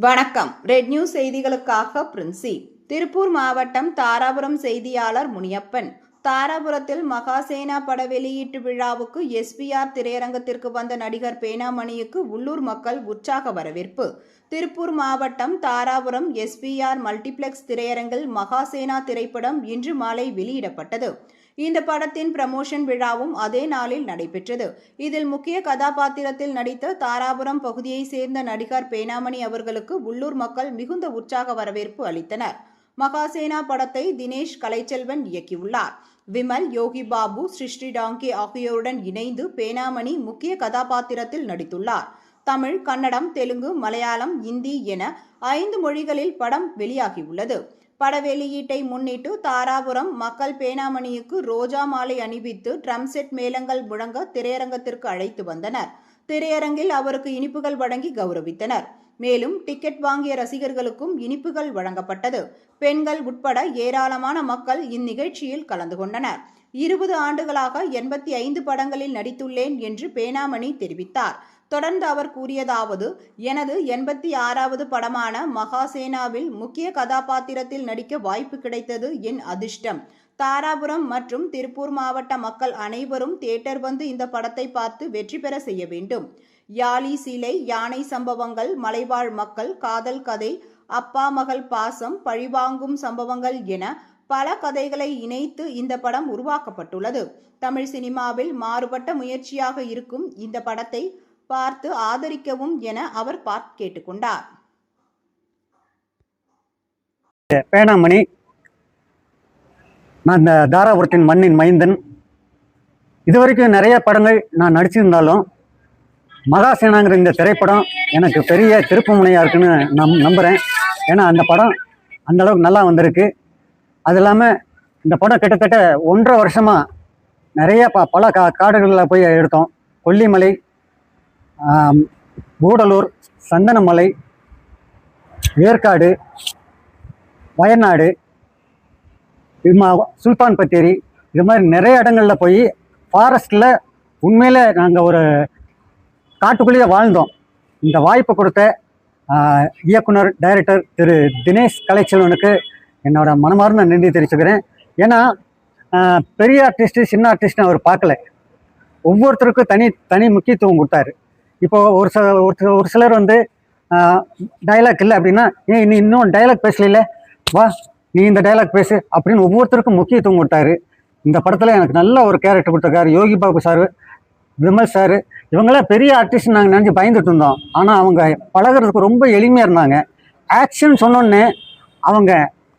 வணக்கம். Red news செய்திகளுக்காக பிரின்சி. திருப்பூர் மாவட்டம் தாராபுரம் செய்தியாளர் முனியப்பன். தாராபுரத்தில் மகாசேனா பட வெளியீட்டு விழாவுக்கு எஸ்பிஆர் திரையரங்கத்திற்கு வந்த நடிகர் பேனாமணியுக்கு உள்ளூர் மக்கள் உற்சாக வரவேற்பு. திருப்பூர் மாவட்டம் தாராபுரம் எஸ்பிஆர் மல்டிப்ளெக்ஸ் திரையரங்கில் மகாசேனா திரைப்படம் இன்று மாலை வெளியிடப்பட்டது. இந்த படத்தின் ப்ரமோஷன் விழாவும் அதே நாளில் நடைபெற்றது. இதில் முக்கிய கதாபாத்திரத்தில் நடித்த தாராபுரம் பகுதியைச் சேர்ந்த நடிகர் பேனாமணி அவர்களுக்கு உள்ளூர் மக்கள் மிகுந்த உற்சாக வரவேற்பு அளித்தனர். மகாசேனா படத்தை தினேஷ் கலைச்செல்வன் இயக்கியுள்ளார். விமல் யோகி பாபு சிருஷ்டி டாங்கே ஆகியோருடன் இணைந்து பேனாமணி முக்கிய கதாபாத்திரத்தில் நடித்துள்ளார். தமிழ் கன்னடம் தெலுங்கு மலையாளம் இந்தி என ஐந்து மொழிகளில் படம் வெளியாகியுள்ளது. பட வெளியீட்டை முன்னிட்டு தாராபுரம் மக்கள் பேனாமணியுக்கு ரோஜா மாலை அணிவித்து ட்ரம் செட் மேளங்கள் முழங்க திரையரங்கத்திற்கு அழைத்து வந்தனர். திரையரங்கில் அவருக்கு இனிப்புகள் வழங்கி கௌரவித்தனர். மேலும் டிக்கெட் வாங்கிய ரசிகர்களுக்கும் இனிப்புகள் வழங்கப்பட்டது. பெண்கள் உட்பட ஏராளமான மக்கள் இந்நிகழ்ச்சியில் கலந்து கொண்டனர். இருபது ஆண்டுகளாக எண்பத்தி ஐந்து படங்களில் நடித்துள்ளேன் என்று பேனாமணி தெரிவித்தார். தொடர்ந்து அவர் கூறியதாவது எனது எண்பத்தி ஆறாவது படமான மகாசேனாவில் முக்கிய கதாபாத்திரத்தில் நடிக்க வாய்ப்பு கிடைத்தது என் அதிர்ஷ்டம். தாராபுரம் மற்றும் திருப்பூர் மாவட்ட மக்கள் அனைவரும் தியேட்டர் வந்து இந்த படத்தை பார்த்து வெற்றி பெற செய்ய வேண்டும். யாழி சிலை யானை சம்பவங்கள் மலைவாழ் மக்கள் காதல் கதை அப்பா மகள் பாசம் பழிவாங்கும் சம்பவங்கள் என பல கதைகளை இணைத்து இந்த படம் உருவாக்கப்பட்டுள்ளது. தமிழ் சினிமாவில் மாறுபட்ட முயற்சியாக இருக்கும் இந்த படத்தை பார்த்து ஆதரிக்கவும் என அவர் பார்த்து கேட்டுக்கொண்டார். பேனாமணி நான் இந்த தாராபுரத்தின் மண்ணின் மைந்தன். இதுவரைக்கும் நிறைய படங்கள் நான் நடிச்சிருந்தாலும் மகாசேனாங்கிற இந்த திரைப்படம் எனக்கு பெரிய திருப்பு முனையாக இருக்குன்னு நம் நம்புகிறேன் ஏன்னா அந்த படம் அந்த அளவுக்கு நல்லா வந்திருக்கு. அது இல்லாமல் இந்த படம் கிட்டத்தட்ட ஒன்றரை வருஷமாக நிறைய ப பல கா காடுகளில் போய் எடுத்தோம். கொல்லிமலை கூடலூர் சந்தனமலை ஏற்காடு வயநாடு இம்மா மா சுல்தான் பத்தேரி இது மாதிரி நிறைய இடங்களில் போய் ஃபாரஸ்ட்டில் உண்மையில் நாங்கள் ஒரு காட்டுக்குள்ளேயே வாழ்ந்தோம். இந்த வாய்ப்பை கொடுத்த இயக்குனர் டைரக்டர் திரு தினேஷ் கலைச்செல்வனுக்கு என்னோட மனமார்ந்த நன்றி தெரிவிச்சுக்கிறேன். ஏன்னா பெரிய ஆர்டிஸ்ட்டு சின்ன ஆர்டிஸ்ட்னு அவர் பார்க்கல. ஒவ்வொருத்தருக்கும் தனி தனி முக்கியத்துவம் கொடுத்தாரு. இப்போது ஒரு சில ஒரு ஒரு சிலர் வந்து டைலாக் இல்லை அப்படின்னா ஏன் நீ இன்னும் டைலாக் பேசலையில? வா நீ இந்த டைலாக் பேசு அப்படின்னு ஒவ்வொருத்தருக்கும் முக்கியத்துவம் கொடுத்தாரு. இந்த படத்தில் எனக்கு நல்ல ஒரு கேரக்டர் கொடுத்துருக்காரு. யோகி பாபு சார் விமல் சார் இவங்களாம் பெரிய ஆர்டிஸ்ட் நாங்கள் நினச்சி பயந்துட்டு இருந்தோம். ஆனால் அவங்க பழகுறதுக்கு ரொம்ப எளிமையாக இருந்தாங்க. ஆக்ஷன் சொன்னோன்னே அவங்க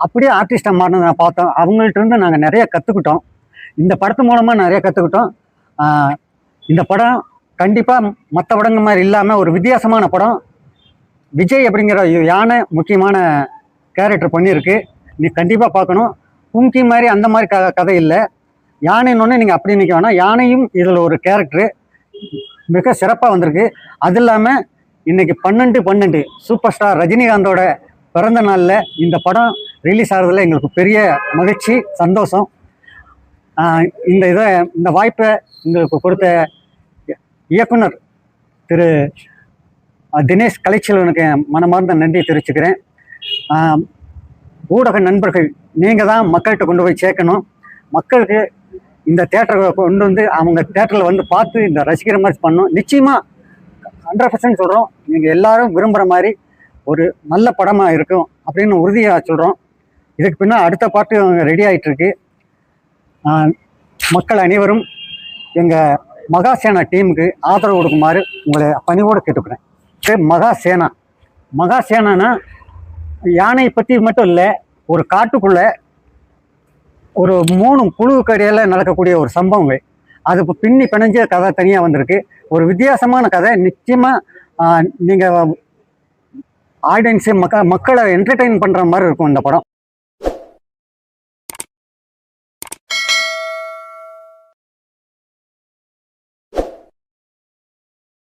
அப்படியே ஆர்டிஸ்டாக மாறினதை நான் பார்த்தோம். அவங்கள்ட்ட இருந்து நாங்கள் நிறைய கற்றுக்கிட்டோம் இந்த படத்து மூலமாக நிறைய கற்றுக்கிட்டோம் இந்த படம் கண்டிப்பாக மற்ற படங்கள் மாதிரி இல்லாமல் ஒரு வித்தியாசமான படம். விஜய் அப்படிங்கிற யானை முக்கியமான கேரக்டர் பண்ணியிருக்கு. நீ கண்டிப்பாக பார்க்கணும். கும்கி மாதிரி அந்த மாதிரி க கதை இல்லை. யானைன்னொன்னே நீங்கள் அப்படி நிற்க வேணாம். யானையும் இதில் ஒரு கேரக்டரு மிக சிறப்பாக வந்திருக்கு. அது இல்லாமல் இன்னைக்கு பன்னெண்டு பன்னெண்டு சூப்பர் ஸ்டார் ரஜினிகாந்தோட பிறந்த நாளில் இந்த படம் ரிலீஸ் ஆகிறதுல எங்களுக்கு பெரிய மகிழ்ச்சி சந்தோஷம். இந்த இதை இந்த வாய்ப்பை எங்களுக்கு கொடுத்த இயக்குனர் திரு தினேஷ் கலைச்செல்வனுக்கு மனமார்ந்த நன்றி தெரிவிச்சுக்கிறேன். ஊடக நண்பர்கள் நீங்கள் தான் மக்கள்கிட்ட கொண்டு போய் சேர்க்கணும். மக்களுக்கு இந்த தேட்டரை கொண்டு வந்து அவங்க தேட்டரில் வந்து பார்த்து இந்த ரசிக்கிற மாதிரி பண்ணோம் நிச்சயமாக ஹண்ட்ரட் பர்சன்ட் சொல்கிறோம் நீங்கள் எல்லாரும் விரும்புகிற மாதிரி ஒரு நல்ல படமாக இருக்கும் அப்படின்னு உறுதியாக சொல்கிறோம் இதுக்கு பின்னால் அடுத்த பாட்டு ரெடி ஆகிட்டுருக்கு மக்கள் அனைவரும் எங்கள் மகாசேனா டீமுக்கு ஆதரவு கொடுக்குமாறு உங்களை பணிவோடு கேட்டுக்கிறேன். சரி மகாசேனா. மகாசேனானா யானையை பற்றி மட்டும் இல்லை ஒரு காட்டுக்குள்ளே ஒரு மூணு புழுவுக்கு இடையில நடக்கக்கூடிய ஒரு சம்பவங்கள். அது இப்போ பின்னி பிணைஞ்ச கதை தனியாக வந்திருக்கு. ஒரு வித்தியாசமான கதை. நிச்சயமாக நீங்கள் ஆடியன்ஸு மக்க மக்களை என்டர்டெயின் பண்ணுற மாதிரி இருக்கும் இந்த படம்.